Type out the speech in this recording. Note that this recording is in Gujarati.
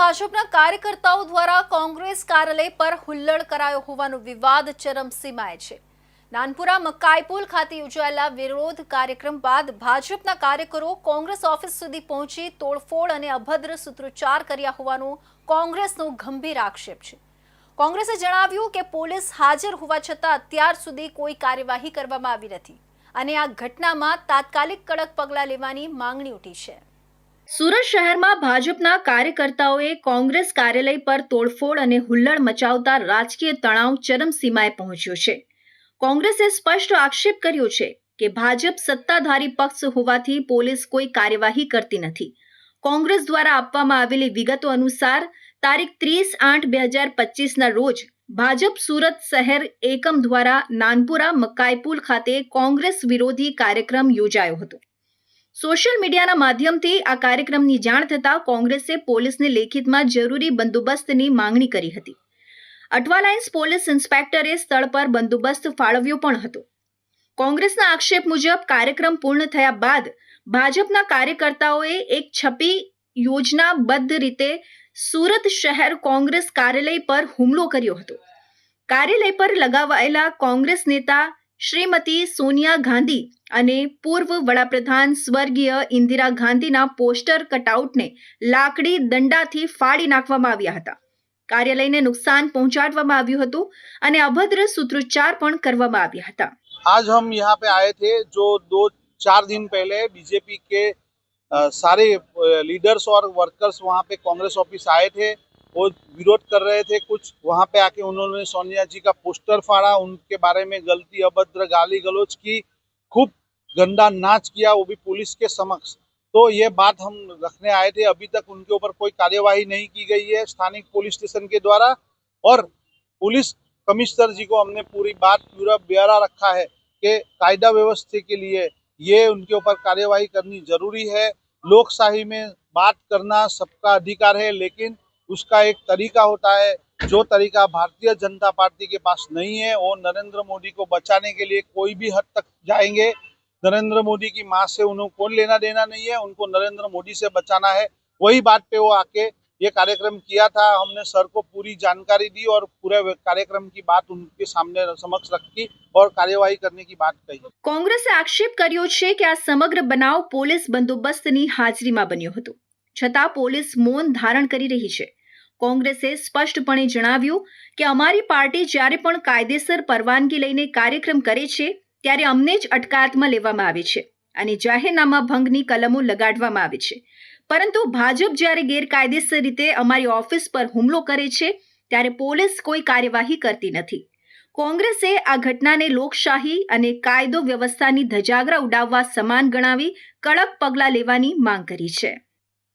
ભાજપના કાર્યકર્તાઓ દ્વારા કોંગ્રેસ કાર્યાલય પર હુલ્લડ કરાયો હોવાનો વિવાદ ચરમસીમાએ છે. નાનપુરા મકાઈપુલ ખાતે યોજાયેલા વિરોધ કાર્યક્રમ બાદ ભાજપના કાર્યકરો કોંગ્રેસ ઓફિસ સુધી પહોંચી તોડફોડ અને અભદ્ર સૂત્રોચ્ચાર કર્યા હોવાનો કોંગ્રેસનો ગંભીર આક્ષેપ છે. કોંગ્રેસે જણાવ્યું કે પોલીસ હાજર હોવા છતાં અત્યાર સુધી કોઈ કાર્યવાહી કરવામાં આવી નથી અને આ ઘટનામાં તાત્કાલિક કડક પગલાં લેવાની માંગણી ઉઠી છે. સુરત શહેરમાં ભાજપના કાર્યકર્તાઓએ કોંગ્રેસ કાર્યાલય પર તોડફોડ અને હુલ્લડ મચાવતા રાજકીય તણાવ ચરમસીમાએ પહોંચ્યો છે. કોંગ્રેસે સ્પષ્ટ આક્ષેપ કર્યો છે કે ભાજપ સત્તાધારી પક્ષ હોવાથી પોલીસ કોઈ કાર્યવાહી કરતી નથી. કોંગ્રેસ દ્વારા આપવામાં આવેલી વિગતો અનુસાર, તારીખ ત્રીસ આઠ બે હજાર પચીસના રોજ ભાજપ સુરત શહેર એકમ દ્વારા નાનપુરા મકાઈપુલ ખાતે કોંગ્રેસ વિરોધી કાર્યક્રમ યોજાયો હતો. સોશિયલ મીડિયાના માધ્યમથી આ કાર્યક્રમની જાણ થતાં કોંગ્રેસે પોલીસને લેખિતમાં જરૂરી બંદોબસ્તની માંગણી કરી હતી. અઠવાલાઇન્સ પોલીસ ઇન્સ્પેક્ટરે સ્થળ પર બંદોબસ્ત ફાળવ્યો પણ હતો. કોંગ્રેસના આક્ષેપ મુજબ કાર્યક્રમ પૂર્ણ થયા બાદ ભાજપના કાર્યકર્તાઓએ એક છપી યોજનાબદ્ધ રીતે સુરત શહેર કોંગ્રેસ કાર્યાલય પર હુમલો કર્યો હતો. કાર્યાલય પર લગાવાયેલા કોંગ્રેસ નેતા શ્રીમતી સોનિયા ગાંધી અને પૂર્વ વડાપ્રધાન સ્વર્ગીય ઇન્દિરા ગાંધીના પોસ્ટર કટઆઉટને લાકડી દંડાથી ફાડી નાખવામાં આવ્યા હતા કાર્યાલયને નુકસાન પહોંચાડવામાં આવ્યું હતું અને અભદ્ર સૂત્રોચ્ચાર પણ કરવામાં આવ્યા હતા आज हम यहाँ पे आए थे जो दो चार दिन पहले बीजेपी के अ, सारे लीडर्स और वर्कर्स वहाँ पे कांग्रेस ऑफिस आए थे वो विरोध कर रहे थे, कुछ वहाँ पे आके उन्होंने सोनिया जी का पोस्टर फाड़ा, उनके बारे में गलती, अभद्र गाली गलोच की, खूब गंदा नाच किया वो भी पुलिस के समक्ष। तो ये बात हम रखने आए थे, अभी तक उनके ऊपर कोई कार्यवाही नहीं की गई है स्थानीय पुलिस स्टेशन के द्वारा। और पुलिस कमिश्नर जी को हमने पूरी बात, पूरा ब्यौरा रखा है कि कायदा व्यवस्था के लिए ये उनके ऊपर कार्यवाही करनी ज़रूरी है। लोकशाही में बात करना सबका अधिकार है, लेकिन उसका एक तरीका होता है जो तरीका भारतीय जनता पार्टी के पास नहीं है वो नरेंद्र मोदी को बचाने के लिए कोई भी हद तक जाएंगे नरेंद्र मोदी की माँ से उन्हें कौन लेना देना नहीं है उनको नरेंद्र मोदी से बचाना है वही बात पे वो आके ये कार्यक्रम किया था हमने सर को पूरी जानकारी दी और पूरे कार्यक्रम की बात उनके सामने समक्ष रखी और कार्यवाही करने की बात कही કોંગ્રેસે આક્ષેપ કર્યો છે કે આ સમગ્ર બનાવ પોલીસ બંદોબસ્તની હાજરીમાં બન્યો હતો છતાં પોલીસ મૌન ધારણ કરી રહી છે કોંગ્રેસે સ્પષ્ટપણે જણાવ્યું કે અમારી પાર્ટી જ્યારે પણ કાયદેસર પરવાનગી લઈને કાર્યક્રમ કરે છે, ત્યારે અમને જ અટકાયતમાં લેવામાં આવે છે અને જાહેરનામા ભંગની કલમો લગાડવામાં આવે છે. પરંતુ ભાજપ જ્યારે ગેરકાયદેસર રીતે અમારી ઓફિસ પર હુમલો કરે છે, ત્યારે પોલીસ કોઈ કાર્યવાહી કરતી નથી. કોંગ્રેસે આ ઘટનાને લોકશાહી અને કાયદો વ્યવસ્થાની ધજાગરા ઉડાવવા સમાન ગણાવી કડક પગલાં લેવાની માંગ કરી છે.